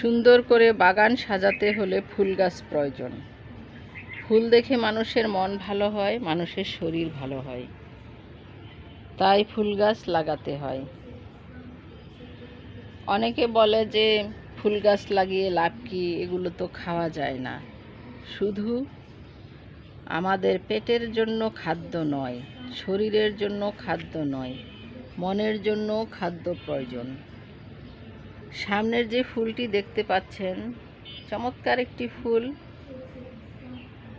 সুন্দর করে বাগান সাজাতে হলে ফুল গাছ প্রয়োজন। ফুল দেখে মানুষের মন ভালো হয়, মানুষের শরীর ভালো হয়। তাই ফুল গাছ লাগাতে হয়। অনেকে বলে যে ফুল গাছ লাগিয়ে লাভ কি? এগুলো তো খাওয়া যায় না। শুধু আমাদের পেটের জন্য খাদ্য নয়, শরীরের জন্য খাদ্য নয়, মনের জন্য খাদ্য প্রয়োজন। সামনের যে ফুলটি দেখতে পাচ্ছেন, চমৎকার একটি ফুল।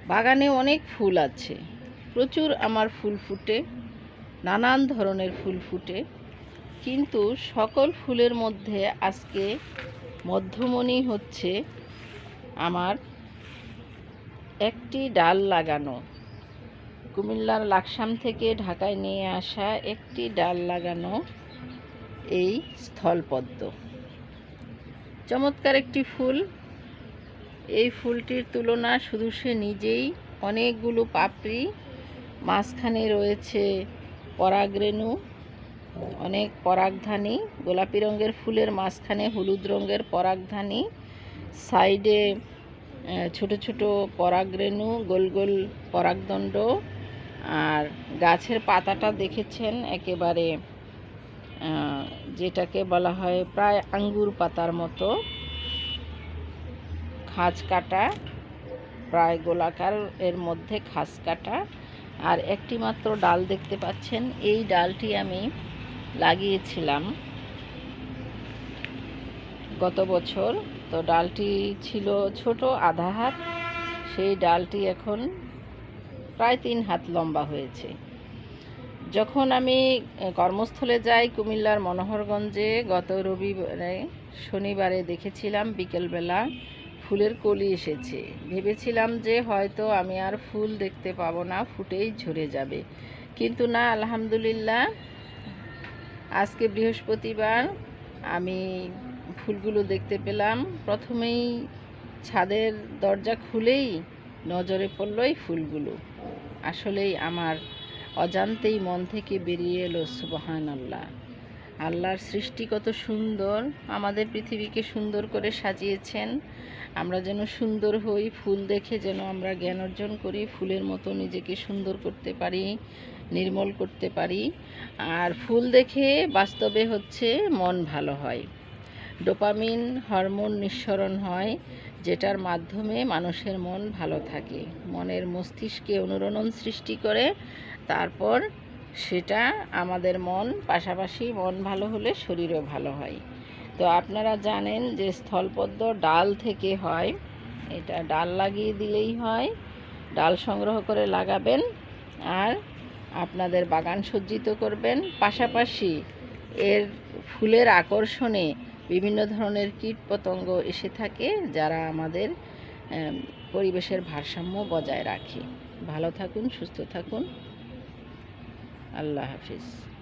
বাগানে অনেক ফুল আছে, প্রচুর আমার ফুল ফুটে, নানান ধরনের ফুল ফুটে। কিন্তু সকল ফুলের মধ্যে আজকে মধ্যমণি হচ্ছে আমার একটি ডাল লাগানো। কুমিল্লার লাকসাম থেকে ঢাকায় নিয়ে আসা একটি ডাল লাগানো এই স্থলপদ্ম। চমৎকার একটি ফুল। এই ফুলটির তুলনা শুধু সে নিজেই, অনেকগুলো পাপড়ি, মাঝখানে রয়েছে পরাগরেণু, অনেক পরাগধানী, গোলাপি রঙের ফুলের মাঝখানে হলুদ রঙের পরাগধানী, সাইডে ছোট ছোট পরাগরেণু, গোল গোল পরাগদণ্ড, আর গাছের পাতাটা দেখেছেন একেবারে যেটাকে বলা হয় প্রায় আঙ্গুর পাতার মতো। খাঁজ কাটা, প্রায় গোলাকার এর মধ্যে খাঁজ কাটা। আর একটি মাত্র ডাল দেখতে পাচ্ছেন, এই ডালটি আমি লাগিয়েছিলাম গত বছর। তো ডালটি ছিল ছোট আধা হাত, সেই ডালটি এখন প্রায় তিন হাত লম্বা হয়েছে। যখন আমি কর্মস্থলে যাই কুমিল্লার মনোহরগঞ্জে, গত রবিবারে, শনিবারে দেখেছিলাম বিকেলবেলা ফুলের কলি এসেছে। ভেবেছিলাম যে হয়তো আমি আর ফুল দেখতে পাবো না, ফুটেই ঝরে যাবে। কিন্তু না, আলহামদুলিল্লাহ, আজকে বৃহস্পতিবার আমি ফুলগুলো দেখতে পেলাম। প্রথমেই ছাদের দরজা খুলেই নজরে পড়ল এই ফুলগুলো। আসলেই আমার অজান্তেই মন থেকে বেরিয়ে এলো সুবহান আল্লাহ আল্লাহর সৃষ্টি কত সুন্দর, আমাদের পৃথিবীকে সুন্দর করে সাজিয়েছেন। আমরা যেন সুন্দর হই, ফুল দেখে যেন আমরা জ্ঞান অর্জন করি, ফুলের মতো নিজেকে সুন্দর করতে পারি, নির্মল করতে পারি। আর ফুল দেখে বাস্তবে হচ্ছে মন ভালো হয়। ডোপামিন হরমোন নিঃসরণ হয়। যেটার মাধ্যমে মানুষের মন ভালো থাকে। মনের মস্তিষ্কে অনুরণন সৃষ্টি করে, তারপর সেটা আমাদের মন, পাশাপাশি মন ভালো হলে শরীরও ভালো হয়। তো আপনারা জানেন যে স্থলপদ্ম ডাল থেকে হয়, এটা ডাল লাগিয়ে দিলেই হয়, ডাল সংগ্রহ করে লাগাবেন আর আপনাদের বাগান সজ্জিত করবেন। পাশাপাশি এর ফুলের আকর্ষণে বিভিন্ন ধরনের কীট পতঙ্গ এসে থাকে যারা আমাদের পরিবেশের ভারসাম্য বজায় রাখে। ভালো থাকুন, সুস্থ থাকুন। আল্লাহ হাফিজ।